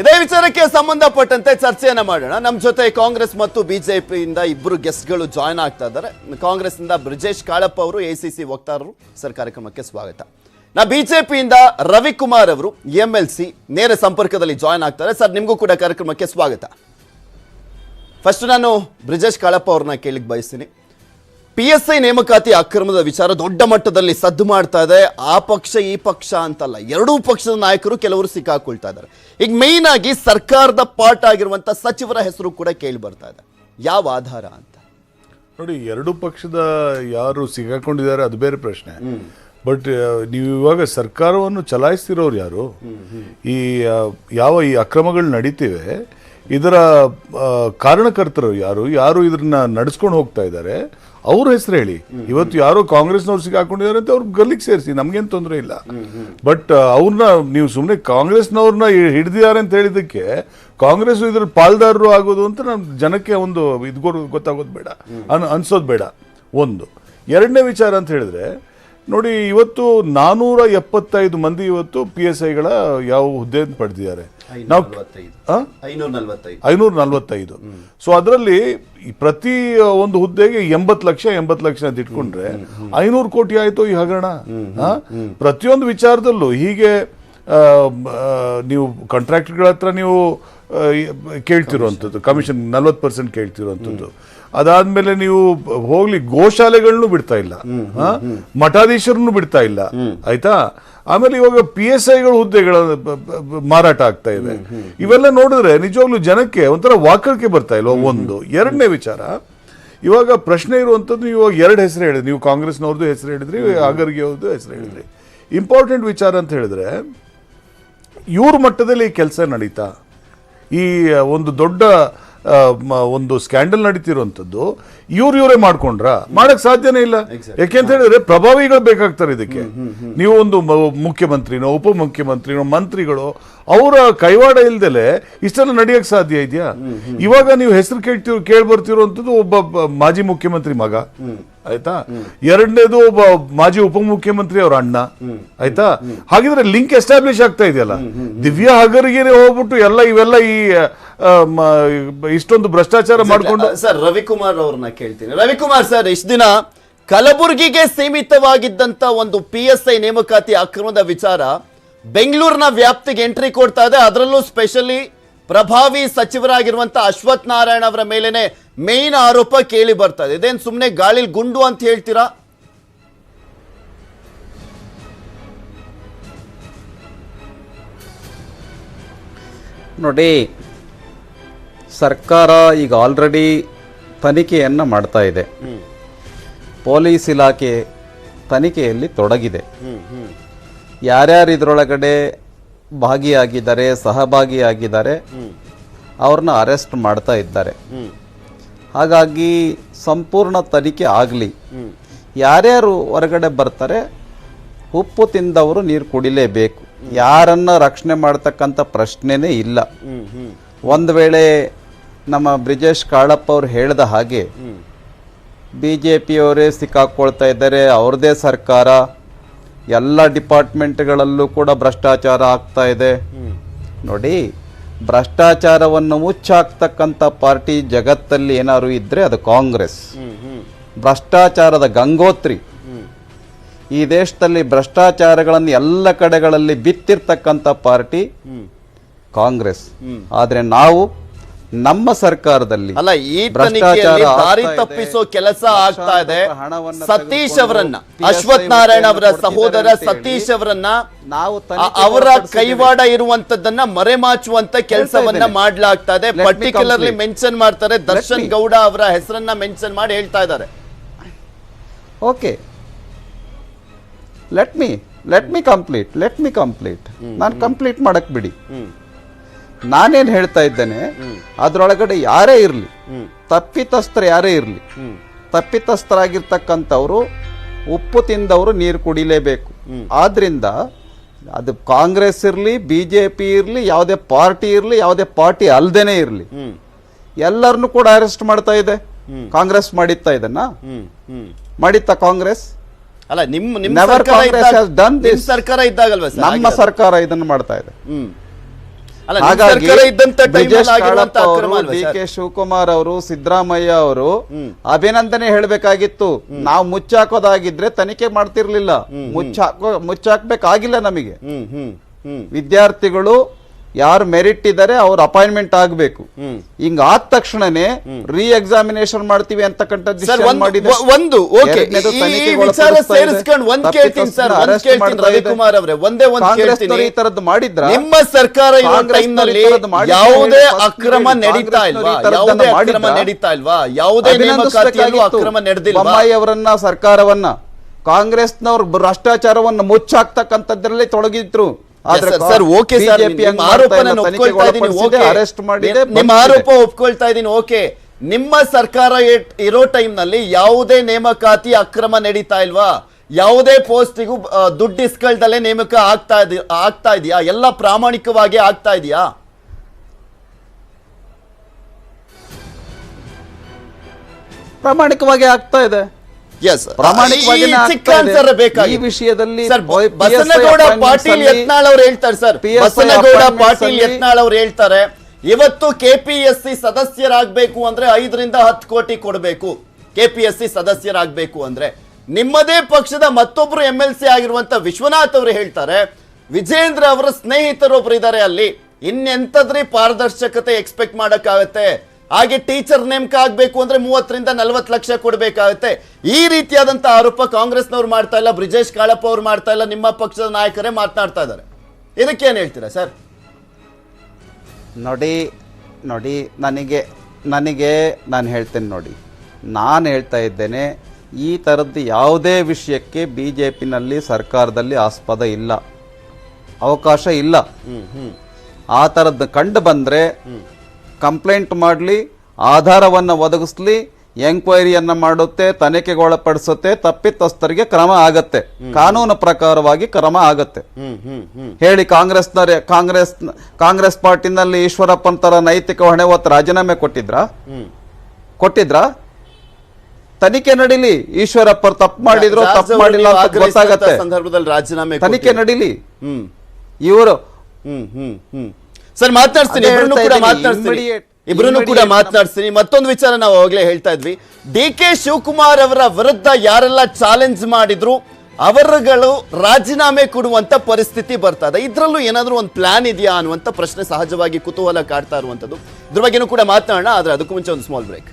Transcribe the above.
ಇದೇ ವಿಚಾರಕ್ಕೆ ಸಂಬಂಧಪಟ್ಟಂತೆ ಚರ್ಚೆಯನ್ನ ಮಾಡೋಣ. ನಮ್ಮ ಜೊತೆ ಕಾಂಗ್ರೆಸ್ ಮತ್ತು ಬಿಜೆಪಿಯಿಂದ ಇಬ್ಬರು ಗೆಸ್ಟ್ಗಳು ಜಾಯ್ನ್ ಆಗ್ತಾ ಇದ್ದಾರೆ. ಕಾಂಗ್ರೆಸ್ನಿಂದ ಬ್ರಿಜೇಶ್ ಕಾಳಪ್ಪ ಅವರು ಎಸಿಸಿ ವಕ್ತಾರರು, ಸರ್ ಕಾರ್ಯಕ್ರಮಕ್ಕೆ ಸ್ವಾಗತ. ನಾ ಬಿಜೆಪಿಯಿಂದ ರವಿಕುಮಾರ್ ಅವರು, ಎಂ ಎಲ್ ಸಿ ನೇರ ಸಂಪರ್ಕದಲ್ಲಿ ಜಾಯ್ನ್ ಆಗ್ತಾರೆ. ಸರ್, ನಿಮಗೂ ಕೂಡ ಕಾರ್ಯಕ್ರಮಕ್ಕೆ ಸ್ವಾಗತ. ಫಸ್ಟ್ ನಾನು ಬ್ರಿಜೇಶ್ ಕಾಳಪ್ಪ ಅವ್ರನ್ನ ಕೇಳಿಕ್ ಬಯಸ್ತೀನಿ. ಪಿ ಎಸ್ ಐ ನೇಮಕಾತಿ ಅಕ್ರಮದ ವಿಚಾರ ದೊಡ್ಡ ಮಟ್ಟದಲ್ಲಿ ಸದ್ದು ಮಾಡ್ತಾ ಇದೆ. ಆ ಪಕ್ಷ ಈ ಪಕ್ಷ ಅಂತಲ್ಲ. ಎರಡೂ ಪಕ್ಷದ ನಾಯಕರು ಕೆಲವರು ಸಿಕ್ಕಾಕೊಳ್ತಾ ಇದ್ದಾರೆ. ಈಗ ಮೇಯ್ನ್ ಆಗಿ ಸರ್ಕಾರದ ಪಾರ್ಟ್ ಆಗಿರುವಂತ ಸಚಿವರ ಹೆಸರು ಕೂಡ ಕೇಳಿ ಬರ್ತಾ ಇದೆ. ಯಾವ ಆಧಾರ ಅಂತ? ನೋಡಿ ಎರಡು ಪಕ್ಷದ ಯಾರು ಸಿಗಾಕೊಂಡಿದ್ದಾರೆ ಅದು ಬೇರೆ ಪ್ರಶ್ನೆ. ಬಟ್ ನೀವು ಇವಾಗ ಸರ್ಕಾರವನ್ನು ಚಲಾಯಿಸ್ತಿರೋರು ಯಾರು? ಈ ಯಾವ ಈ ಅಕ್ರಮಗಳು ನಡೀತಿವೆ ಇದರ ಕಾರಣಕರ್ತರು ಯಾರು? ಯಾರು ಇದನ್ನ ನಡೆಸ್ಕೊಂಡು ಹೋಗ್ತಾ ಇದ್ದಾರೆ? ಅವ್ರ ಹೆಸರು ಹೇಳಿ. ಇವತ್ತು ಯಾರೋ ಕಾಂಗ್ರೆಸ್ನವ್ರು ಸಿಗಾಕೊಂಡಿದ್ದಾರೆ ಅಂತ ಅವ್ರು ಗಲ್ಲಿಗೆ ಸೇರಿಸಿ. ನಮ್ಗೇನು ತೊಂದರೆ ಇಲ್ಲ. ಬಟ್ ಅವ್ರನ್ನ, ನೀವು ಸುಮ್ಮನೆ ಕಾಂಗ್ರೆಸ್ನವ್ರನ್ನ ಹಿಡಿದಿದ್ದಾರೆ ಅಂತ ಹೇಳಿದ್ದಕ್ಕೆ ಕಾಂಗ್ರೆಸ್ ಇದ್ರ ಪಾಲ್ದಾರರು ಆಗೋದು ಅಂತ ನಮ್ಮ ಜನಕ್ಕೆ ಒಂದು ಇದ್ಗೋ ಗೊತ್ತಾಗೋದು ಬೇಡ. ಅನ್, ಅನ್ಸೋದು ಬೇಡ. ಒಂದು. ಎರಡನೇ ವಿಚಾರ ಅಂತ ಹೇಳಿದ್ರೆ ನೋಡಿ ಇವತ್ತು ನಾನೂರ ಎಪ್ಪತ್ತೈದು ಮಂದಿ ಇವತ್ತು ಪಿ ಎಸ್ ಐಗಳ ಯಾವ ಹುದ್ದೆ ಪಡೆದಿದ್ದಾರೆ. ನಾವು? ಐನೂರ ನಲ್ವತ್ತೈದು. ಸೊ ಅದರಲ್ಲಿ ಪ್ರತಿ ಒಂದು ಹುದ್ದೆಗೆ ಎಂಬತ್ತು ಲಕ್ಷ ಎಂಬತ್ತು ಲಕ್ಷ ಅಂತ ಇಟ್ಕೊಂಡ್ರೆ ಐನೂರು ಕೋಟಿ ಆಯ್ತು ಈ ಹಗರಣ? ಪ್ರತಿಯೊಂದು ವಿಚಾರದಲ್ಲೂ ಹೀಗೆ ನೀವು ಕಾಂಟ್ರಾಕ್ಟ್ಗಳ ಹತ್ರ ನೀವು ಕೇಳ್ತಿರುವಂಥದ್ದು ಕಮಿಷನ್ ನಲ್ವತ್ತು ಪರ್ಸೆಂಟ್ ಕೇಳ್ತಿರುವಂಥದ್ದು. ಅದಾದ್ಮೇಲೆ ನೀವು ಹೋಗ್ಲಿ ಗೋಶಾಲೆಗಳನ್ನು ಬಿಡ್ತಾ ಇಲ್ಲ? ಮಠಾಧೀಶರನ್ನು ಬಿಡ್ತಾ ಇಲ್ಲ. ಆಯ್ತಾ? ಆಮೇಲೆ ಇವಾಗ ಪಿ ಎಸ್ ಐಗಳ ಹುದ್ದೆಗಳ ಮಾರಾಟ ಆಗ್ತಾ ಇದೆ. ಇವೆಲ್ಲ ನೋಡಿದ್ರೆ ನಿಜವಾಗ್ಲೂ ಜನಕ್ಕೆ ಒಂಥರ ವಾಕಳಿಕೆ ಬರ್ತಾ ಇಲ್ವಾ? ಒಂದು. ಎರಡನೇ ವಿಚಾರ ಇವಾಗ ಪ್ರಶ್ನೆ ಇರುವಂಥದ್ದು ಇವಾಗ ಎರಡು ಹೆಸರು ಹೇಳಿದ್ರಿ. ನೀವು ಕಾಂಗ್ರೆಸ್ನವ್ರದ್ದು ಹೆಸರು ಹೇಳಿದ್ರಿ ಆಗರ್ಗೆ ಅವ್ರದ್ದು ಹೆಸರು ಹೇಳಿದ್ರಿ. ಇಂಪಾರ್ಟೆಂಟ್ ವಿಚಾರ ಅಂತ ಹೇಳಿದ್ರೆ ಇವ್ರ ಮಟ್ಟದಲ್ಲಿ ಕೆಲಸ ನಡೀತಾ? ಈ ಒಂದು ದೊಡ್ಡ ಒಂದು ಸ್ಕ್ಯಾಂಡಲ್ ನಡೀತಿರುವಂಥದ್ದು ಇವ್ರು ಇವರೇ ಮಾಡ್ಕೊಂಡ್ರ? ಮಾಡಕ್ ಸಾಧ್ಯನೇ ಇಲ್ಲ. ಯಾಕೆಂತ ಹೇಳಿದ್ರೆ ಪ್ರಭಾವಿಗಳು ಬೇಕಾಗ್ತಾರೆ ಇದಕ್ಕೆ. ನೀವು ಒಂದು ಮುಖ್ಯಮಂತ್ರಿನೋ ಉಪಮುಖ್ಯಮಂತ್ರಿನೋ ಮಂತ್ರಿಗಳು ಅವರ ಕೈವಾಡ ಇಲ್ದಲೆ ಇಷ್ಟೆಲ್ಲ ನಡೆಯಕ್ ಸಾಧ್ಯ ಇದೆಯಾ? ಇವಾಗ ನೀವು ಹೆಸರು ಕೇಳ್ತಿರೋ ಕೇಳಿ ಬರ್ತಿರುವಂತದ್ದು ಒಬ್ಬ ಮಾಜಿ ಮುಖ್ಯಮಂತ್ರಿ ಮಗ. ಆಯ್ತಾ? ಎರಡನೇದು ಒಬ್ಬ ಮಾಜಿ ಉಪಮುಖ್ಯಮಂತ್ರಿ ಅವ್ರ ಅಣ್ಣ. ಆಯ್ತಾ? ಹಾಗಿದ್ರೆ ಲಿಂಕ್ ಎಸ್ಟಾಬ್ಲಿಷ್ ಆಗ್ತಾ ಇದೆಯಲ್ಲ? ದಿವ್ಯಾ ಹಗರಿಗೆ ಹೋಗ್ಬಿಟ್ಟು ಎಲ್ಲ ಇವೆಲ್ಲ ಈ ಇಷ್ಟೊಂದು ಭ್ರಷ್ಟಾಚಾರ ಮಾಡ್ಕೊಂಡು ಸರ್ ರವಿಕುಮಾರ್ ಅವ್ರನ್ನ ಕೇಳ್ತೀನಿ. ರವಿಕುಮಾರ್ ಸರ್ ಇಷ್ಟು ದಿನ ಕಲಬುರಗಿಗೆ ಸೀಮಿತವಾಗಿದ್ದಂತ ಒಂದು ಪಿ ಎಸ್ ಐ ನೇಮಕಾತಿ ಅಕ್ರಮದ ವಿಚಾರ ಬೆಂಗಳೂರಿನ ವ್ಯಾಪ್ತಿಗೆ ಎಂಟ್ರಿ ಕೊಡ್ತಾ ಇದೆ. ಅದರಲ್ಲೂ ಸ್ಪೆಷಲಿ ಪ್ರಭಾವಿ ಸಚಿವರಾಗಿರುವಂತ ಅಶ್ವಥ್ ನಾರಾಯಣ ಅವರ ಮೇಲೇನೆ ಮೇನ್ ಆರೋಪ ಕೇಳಿ ಬರ್ತಾ ಇದೆ ಇದೇನ್ ಸುಮ್ಮನೆ ಗಾಳಿಲಿ ಗುಂಡು ಅಂತ ಹೇಳ್ತೀರಾ? ನೋಡಿ ಸರ್ಕಾರ ಈಗ ಆಲ್ರೆಡಿ ತನಿಖೆಯನ್ನು ಮಾಡ್ತಾ ಇದೆ. ಪೊಲೀಸ್ ಇಲಾಖೆ ತನಿಖೆಯಲ್ಲಿ ತೊಡಗಿದೆ. ಯಾರ್ಯಾರು ಇದರೊಳಗಡೆ ಭಾಗಿಯಾಗಿದ್ದಾರೆ ಸಹಭಾಗಿಯಾಗಿದ್ದಾರೆ ಅವ್ರನ್ನ ಅರೆಸ್ಟ್ ಮಾಡ್ತಾ ಇದ್ದಾರೆ. ಹಾಗಾಗಿ ಸಂಪೂರ್ಣ ತನಿಖೆ ಆಗಲಿ. ಯಾರ್ಯಾರು ಹೊರಗಡೆ ಬರ್ತಾರೆ ಉಪ್ಪು ತಿಂದವರು ನೀರು ಕುಡಿಲೇಬೇಕು. ಯಾರನ್ನ ರಕ್ಷಣೆ ಮಾಡ್ತಕ್ಕಂಥ ಪ್ರಶ್ನೆನೇ ಇಲ್ಲ. ಒಂದು ವೇಳೆ ನಮ್ಮ ಬ್ರಿಜೇಶ್ ಕಾಳಪ್ಪ ಅವ್ರು ಹೇಳಿದ ಹಾಗೆ ಬಿ ಜೆ ಪಿಯವರೇ ಸಿಕ್ಕಾಕ್ಕೊಳ್ತಾ ಇದ್ದಾರೆ ಅವ್ರದ್ದೇ ಸರ್ಕಾರ ಎಲ್ಲ ಡಿಪಾರ್ಟ್ಮೆಂಟ್ಗಳಲ್ಲೂ ಕೂಡ ಭ್ರಷ್ಟಾಚಾರ ಆಗ್ತಾ ಇದೆ. ನೋಡಿ ಭ್ರಷ್ಟಾಚಾರವನ್ನು ಮುಚ್ಚಾಕ್ತಕ್ಕಂಥ ಪಾರ್ಟಿ ಜಗತ್ತಲ್ಲಿ ಏನಾದ್ರು ಇದ್ರೆ ಅದು ಕಾಂಗ್ರೆಸ್. ಭ್ರಷ್ಟಾಚಾರದ ಗಂಗೋತ್ರಿ. ಈ ದೇಶದಲ್ಲಿ ಭ್ರಷ್ಟಾಚಾರಗಳನ್ನು ಎಲ್ಲ ಕಡೆಗಳಲ್ಲಿ ಬಿತ್ತಿರ್ತಕ್ಕಂಥ ಪಾರ್ಟಿ ಕಾಂಗ್ರೆಸ್. ಆದರೆ ನಾವು ನಮ್ಮ ಸರ್ಕಾರದಲ್ಲಿ ಅಲ್ಲ ಈ ತನಿಖೆಯಲ್ಲಿ ದಾರಿ ತಪ್ಪಿಸೋ ಕೆಲಸ ಆಗ್ತಾ ಇದೆ. ಸತೀಶ್ ಅವರನ್ನ ಅಶ್ವಥ್ ನಾರಾಯಣ ಅವರ ಸಹೋದರ ಸತೀಶ್ ಅವರನ್ನ ನಾವು ಅವರ ಕೈವಾಡ ಇರುವಂತದ್ದನ್ನ ಮರೆಮಾಚುವಂತ ಕೆಲಸವನ್ನ ಮಾಡ್ಲಾಗ್ತಾ ಇದೆ. ಪರ್ಟಿಕ್ಯುಲರ್ಲಿ ಮೆನ್ಷನ್ ಮಾಡ್ತಾರೆ. ದರ್ಶನ್ ಗೌಡ ಅವರ ಹೆಸರನ್ನ ಮೆನ್ಷನ್ ಮಾಡಿ ಹೇಳ್ತಾ ಇದ್ದಾರೆ. Okay let me let me complete let me complete ನಾನು ಕಂಪ್ಲೀಟ್ ಮಾಡಕ್ ಬಿಡಿ. ನಾನೇನು ಹೇಳ್ತಾ ಇದ್ದೇನೆ ಅದರೊಳಗಡೆ ಯಾರೇ ಇರಲಿ ತಪ್ಪಿತಸ್ಥರು ಯಾರೇ ಇರಲಿ ತಪ್ಪಿತಸ್ಥರಾಗಿರ್ತಕ್ಕಂಥವ್ರು ಉಪ್ಪು ತಿಂದವರು ನೀರು ಕುಡಿಲೇಬೇಕು. ಆದ್ರಿಂದ ಅದು ಕಾಂಗ್ರೆಸ್ ಇರಲಿ ಬಿ ಜೆ ಪಿ ಇರಲಿ ಯಾವುದೇ ಪಾರ್ಟಿ ಇರಲಿ ಯಾವುದೇ ಪಾರ್ಟಿ ಅಲ್ದೇನೆ ಇರಲಿ ಎಲ್ಲರನ್ನು ಕೂಡ ಅರೆಸ್ಟ್ ಮಾಡ್ತಾ ಇದೆ. ಕಾಂಗ್ರೆಸ್ ಮಾಡಿತ್ತಾ ಇದನ್ನ? ಮಾಡಿತ್ತಾ ಕಾಂಗ್ರೆಸ್? ಅಲ್ಲ ನಿಮ್ಮ ಸರ್ಕಾರ ಇದ್ದಾಗಲ್ವ ನಮ್ಮ ಸರ್ಕಾರ ಇದನ್ನು ಮಾಡ್ತಾ ಇದೆ. ಹಾಗಾಗಿ ಬ್ರಿಜೇಶ್ ಕಾಳಪ್ಪ ಅವರು, ಡಿ ಕೆ ಶಿವಕುಮಾರ್ ಅವರು ಸಿದ್ದರಾಮಯ್ಯ ಅವರು ಅಭಿನಂದನೆ ಹೇಳ್ಬೇಕಾಗಿತ್ತು. ನಾವು ಮುಚ್ಚಾಕೋದಾಗಿದ್ರೆ ತನಿಖೆ ಮಾಡ್ತಿರ್ಲಿಲ್ಲ. ಮುಚ್ಚಾಕೋ ಮುಚ್ಚಾಕ್ಬೇಕಾಗಿಲ್ಲ ನಮಗೆ. ವಿದ್ಯಾರ್ಥಿಗಳು ಯಾರು ಮೆರಿಟ್ ಇದ್ದಾರೆ ಅವ್ರ ಅಪಾಯಿಂಟ್ಮೆಂಟ್ ಆಗಬೇಕು. ಹಿಂಗ ಆದ ತಕ್ಷಣನೇ ರೀ ಎಕ್ಸಾಮಿನೇಷನ್ ಮಾಡ್ತೀವಿ ಒಂದು ಓಕೆ. ರವಿಕುಮಾರ್ ಅವರೇ. ಒಂದೇ ಒಂದ್ ಈ ತರದ್ದು ಮಾಡಿದ್ರ? ನಿಮ್ಮ ಸರ್ಕಾರ ಯಾವುದೇ ಅಕ್ರಮ ನಡೀತಾ ಇಲ್ವಾ? ಯಾವುದೇ ಅಕ್ರಮ ನಡೀತಾ ಇಲ್ವಾ? ಯಾವುದೇ ನೇಮಕಾತಿಯಲ್ಲೂ. ಅಕ್ರಮ ನಡೆದಿಲ್ವಾ? ಬೊಮ್ಮಾಯಿ ಅವರನ್ನ ಸರ್ಕಾರವನ್ನ. ಕಾಂಗ್ರೆಸ್ನವ್ರು ಭ್ರಷ್ಟಾಚಾರವನ್ನು ಮುಚ್ಚಾಕ್ತಕ್ಕಂಥದ್ರಲ್ಲಿ ತೊಡಗಿದ್ರು. ಅರೆಸ್ಟ್ ಮಾಡಿದೆ ನಿಮ್ಮ ಆರೋಪ ಒಪ್ಕೊಳ್ತಾ ಇದ್ದೀನಿ ಓಕೆ ನಿಮ್ಮ ಸರ್ಕಾರ ಇರೋ ಟೈಮ್ನಲ್ಲಿ ಯಾವುದೇ ನೇಮಕಾತಿ ಅಕ್ರಮ ನಡೀತಾ ಇಲ್ವಾ? ಯಾವುದೇ ಪೋಸ್ಟಿಗೂ ದುಡ್ಡು ಇಸ್ಕೊಳ್ದಲ್ಲೇ ನೇಮಕ ಆಗ್ತಾ ಇದ್ ಆಗ್ತಾ ಇದೆಯಾ? ಎಲ್ಲ ಪ್ರಾಮಾಣಿಕವಾಗಿ ಆಗ್ತಾ ಇದೆಯಾ? ಪ್ರಾಮಾಣಿಕವಾಗಿ ಆಗ್ತಾ ಇದೆ. ಈ ವಿಷಯದಲ್ಲಿ ಬಸನಗೌಡ ಪಾಟೀಲ್ ಯತ್ನಾಳ್ ಅವ್ರು ಹೇಳ್ತಾರೆ ಸರ್ ಬಸನಗೌಡ ಪಾಟೀಲ್ ಯತ್ನಾಳ್ ಅವ್ರು ಹೇಳ್ತಾರೆ ಇವತ್ತು ಕೆಪಿಎಸ್ಸಿ ಸದಸ್ಯರಾಗಬೇಕು ಅಂದ್ರೆ ಐದರಿಂದ ಹತ್ತು ಕೋಟಿ ಕೊಡಬೇಕು. ಕೆಪಿಎಸ್ಸಿ ಸದಸ್ಯರಾಗಬೇಕು ಅಂದ್ರೆ. ನಿಮ್ಮದೇ ಪಕ್ಷದ ಮತ್ತೊಬ್ರು ಎಂ ಎಲ್ ಸಿ ಆಗಿರುವಂತ ವಿಶ್ವನಾಥ್ ಅವರು ಹೇಳ್ತಾರೆ ವಿಜೇಂದ್ರ ಅವರ ಸ್ನೇಹಿತರೊಬ್ರು ಇದ್ದಾರೆ ಅಲ್ಲಿ. ಇನ್ನೆಂತದ್ರಿ ಪಾರದರ್ಶಕತೆ ಎಕ್ಸ್ಪೆಕ್ಟ್ ಮಾಡಕ್ಕಾಗತ್ತೆ? ಹಾಗೆ ಟೀಚರ್ ನೇಮಕ ಆಗಬೇಕು ಅಂದ್ರೆ ಮೂವತ್ತರಿಂದ ನಲವತ್ತು ಲಕ್ಷ ಕೊಡಬೇಕಾಗುತ್ತೆ. ಈ ರೀತಿಯಾದಂತ ಆರೋಪ ಕಾಂಗ್ರೆಸ್ನವ್ರು ಮಾಡ್ತಾ ಇಲ್ಲ ಬ್ರಿಜೇಶ್ ಕಾಳಪ್ಪ ಅವ್ರು ಮಾಡ್ತಾ ಇಲ್ಲ ನಿಮ್ಮ ಪಕ್ಷದ ನಾಯಕರೇ ಮಾತನಾಡ್ತಾ ಇದ್ದಾರೆ. ಇದಕ್ಕೇನು ಹೇಳ್ತೀರಾ ಸರ್? ನೋಡಿ ನೋಡಿ ನನಗೆ ನನಗೆ ನಾನು ಹೇಳ್ತೇನೆ ನೋಡಿ. ನಾನು ಹೇಳ್ತಾ ಇದ್ದೇನೆ ಈ ಥರದ್ದು ಯಾವುದೇ ವಿಷಯಕ್ಕೆ ಬಿ ಜೆ ಪಿನಲ್ಲಿ ಸರ್ಕಾರದಲ್ಲಿ ಆಸ್ಪದ ಇಲ್ಲ. ಅವಕಾಶ ಇಲ್ಲ. ಆ ಥರದ್ದು ಕಂಡು ಬಂದರೆ ಕಂಪ್ಲೇಂಟ್ ಮಾಡಲಿ ಆಧಾರವನ್ನು ಒದಗಿಸ್ಲಿ ಎಂಕ್ವೈರಿಯನ್ನು ಮಾಡುತ್ತೆ ತನಿಖೆಗೊಳಪಡಿಸುತ್ತೆ ತಪ್ಪಿತಸ್ಥರಿಗೆ ಕ್ರಮ ಆಗತ್ತೆ. ಕಾನೂನು ಪ್ರಕಾರವಾಗಿ ಕ್ರಮ ಆಗತ್ತೆ. ಹೇಳಿ ಕಾಂಗ್ರೆಸ್ನ ಕಾಂಗ್ರೆಸ್ ಕಾಂಗ್ರೆಸ್ ಪಾರ್ಟಿನಲ್ಲಿ ಈಶ್ವರಪ್ಪನ್ ತರ ನೈತಿಕ ಹೊಣೆ ಹೊತ್ತು ರಾಜೀನಾಮೆ ಕೊಟ್ಟಿದ್ರಾ? ಕೊಟ್ಟಿದ್ರಾ? ತನಿಖೆ ನಡೀಲಿ. ಈಶ್ವರಪ್ಪ ತಪ್ಪು ಮಾಡಿದ್ರು ತಪ್ಪು ಮಾಡಿಲ್ಲ ಅಂತ ಗೊತ್ತಾಗತ್ತೆ. ಸಂದರ್ಭದಲ್ಲಿ ರಾಜೀನಾಮೆ ತನಿಖೆ. ನಡೀಲಿ. ಹ್ಮ್. ಇವರು ಹ್ಮ್ ಹ್ಮ್ ಹ್ಮ್. ಸರ್ ಮಾತನಾಡ್ತೀನಿ ಇಬ್ರು ಕೂಡ ಮಾತನಾಡ್ತೀನಿ ಇಬ್ರು ಕೂಡ ಮಾತನಾಡಿಸ್ತೀನಿ ಮಾತನಾಡ್ತೀನಿ ಮತ್ತೊಂದು ವಿಚಾರ ನಾವು ಅವಾಗಲೇ ಹೇಳ್ತಾ ಇದ್ವಿ ಡಿ ಕೆ ಶಿವಕುಮಾರ್ ಅವರ ವಿರುದ್ಧ ಯಾರೆಲ್ಲ ಚಾಲೆಂಜ್ ಮಾಡಿದ್ರು ಅವರುಗಳು ರಾಜೀನಾಮೆ ಕೊಡುವಂತ ಪರಿಸ್ಥಿತಿ ಬರ್ತದೆ ಇದ್ರಲ್ಲೂ ಏನಾದ್ರೂ ಒಂದು ಪ್ಲಾನ್ ಇದೆಯಾ ಅನ್ನುವಂತ ಪ್ರಶ್ನೆ ಸಹಜವಾಗಿ ಕುತೂಹಲ ಕಾಡ್ತಾ ಇರುವಂಥದ್ದು ಇದ್ರ ಬಗ್ಗೆನೂ ಕೂಡ ಮಾತನಾಡೋಣ ಆದರೆ ಅದಕ್ಕೂ ಮುಂಚೆ ಒಂದು ಸ್ಮಾಲ್ ಬ್ರೇಕ್